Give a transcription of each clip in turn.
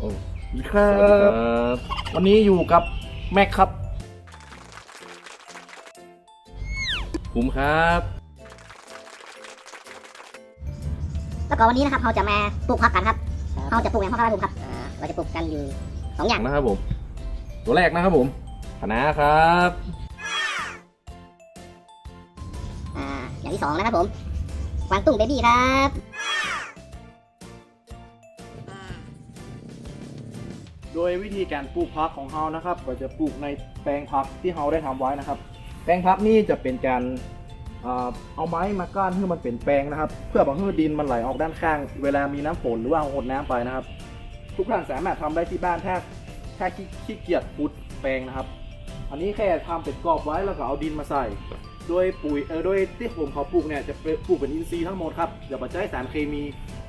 โอ้สวัสดีครัสวัสดีครับบวันนี้อยู่กับแม็กครับคุ้มครับ แล้วก็วันนี้นะครับเราจะมาปลูกผักกันครับเราจะปลูกอย่างพ่อครับผมครับอ่าเราจะปลูกกันอยู่สองอย่างนะครับผม ตัวแรกนะครับผมคะน้าครับ อ่าอย่างที่สองนะครับผมกวางตุ้งเบบี้ครับ ดยวิธีการปลูกพักของเรานะครับ ก็จะปลูกในแปลงพักที่เราได้ทำไว้นะครับ แปลงพักนี่จะเป็นการเอาไม้มาก้านให้มันเป็นแปลงนะครับ เพื่อบังให้ดินมันไหลออกด้านข้าง เวลามีน้ำฝนหรือว่าหดน้ำไปนะครับ ทุกท่านสามารถทำได้ที่บ้านถ้าถ้าขี้เกียจพุดแปลงนะครับ อันนี้แค่ทำเป็นกรอบไว้แล้วก็เอาดินมาใส่โดยปุ๋ยเออโดยที่ผมเขาปลูกเนี่ยจะปลูกเป็นอินทรีย์ทั้งหมดครับอย่าไปใช้สารเคมี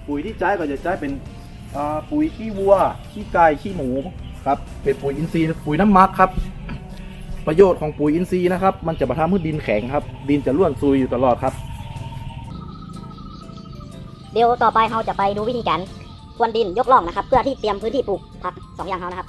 ปุ๋ยที่ใช้ก็จะใช้เป็น อ่าปุ๋ยขี้วัวขี้ไก่ขี้หมูครับเป็นปุ๋ยอินทรีย์ปุ๋ยน้ำมักครับ ประโยชน์ของปุ๋ยอินทรีย์นะครับ มันจะมาทำให้ดินแข็งครับ ดินจะร่วนซุยอยู่ตลอดครับ เดี๋ยวต่อไปเราจะไปดูวิธีการควนดินยกล่องนะครับ เพื่อที่เตรียมพื้นที่ปลูกผักสองอย่างเรานะครับ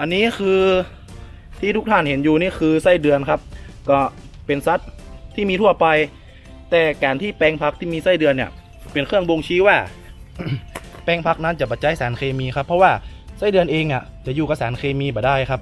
อันนี้คือที่ทุกท่านเห็นอยู่นี่คือไส้เดือนครับ ก็เป็นซัดที่มีทั่วไป แต่การที่แปลงพักที่มีไส้เดือนเนี่ย เป็นเครื่องบ่งชี้ว่า แปลงพักนั้นจะปัจจัยสารเคมีครับ เพราะว่าไส้เดือนเองอะจะอยู่กับสารเคมีบ่ได้ครับ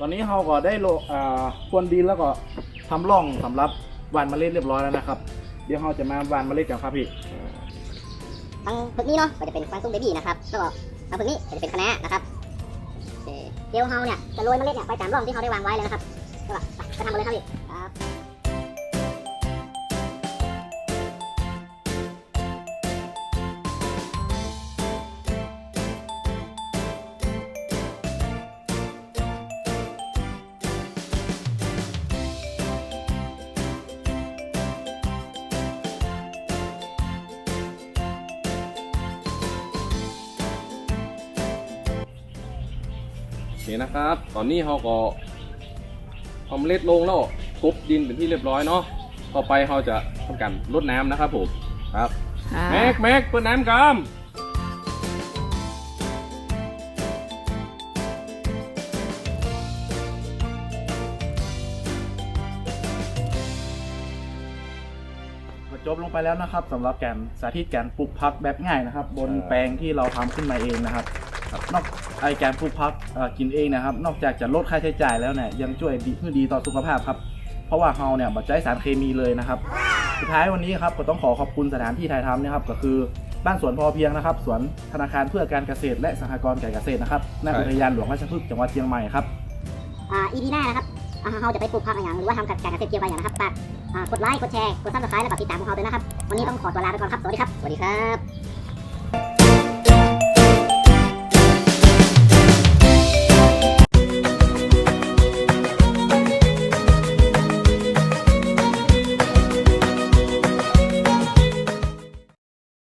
ตอนนี้เราก็ได้โลอ่าพรวนดินแล้วก็ทำร่องสำหรับหว่านเมล็ดเรียบร้อยแล้วนะครับ เดี๋ยวเราจะมาหว่านเมล็ดกันครับพี่ ทางพึกนี้เนาะก็จะเป็นกวางซุ้มเบบี้นะครับแล้วก็ทางพึกนี้ก็จะเป็นคะน้านะครับโอเคเดี๋ยวเราเนี่ยจะโรยเมล็ดเนี่ยไปตามร่องที่เราได้วางไว้เลยนะครับก็ไปทำเลยครับพี่ เคนะครับ ตอนนี้เราก็ทำเมล็ดลงแล้วกบดินเป็นที่เรียบร้อยเนาะ ต่อไปเราจะทำการรดน้ำนะครับผมครับแม็กแม็กเปิดน้ำกันก็จบลงไปแล้วนะครับสำหรับการสาธิตการปลูกพักแบบง่ายนะครับ บนแปลงที่เราทำขึ้นมาเองนะครับ นอกไอการปลูกพักเอ่อกินเองนะครับ นอกจากจะลดค่าใช้จ่ายแล้วเนี่ยยังช่วยดีเพื่อดีต่อสุขภาพครับ เพราะว่าเราเนี่ยบัใช้สารเคมีเลยนะครับ สุดท้ายวันนี้ครับก็ต้องขอขอบคุณสถานที่ถ่ายทำนะครับก็คือบ้านสวนพอเพียงนะครับสวนธนาคารเพื่อการเกษตร และสหกรณ์การเกษตรนะครับณอุทยานหลวงราชพฤกษ์จังหวัดเชียงใหม่ครับอ่า EP หน้านะครับอ่าเราจะไปปลูกผักอะไรอย่างหรือว่าทำการเกษตรเกี่ยวกับอย่างนะครับฝากอ่ากดไลค์กดแชร์กดซับสไครต์แล้วก็ติดตามพวกเราด้วยนะครับ วันนี้ต้องขอตัวลาไปก่อนครับ สวัสดีครับ สวัสดีครับ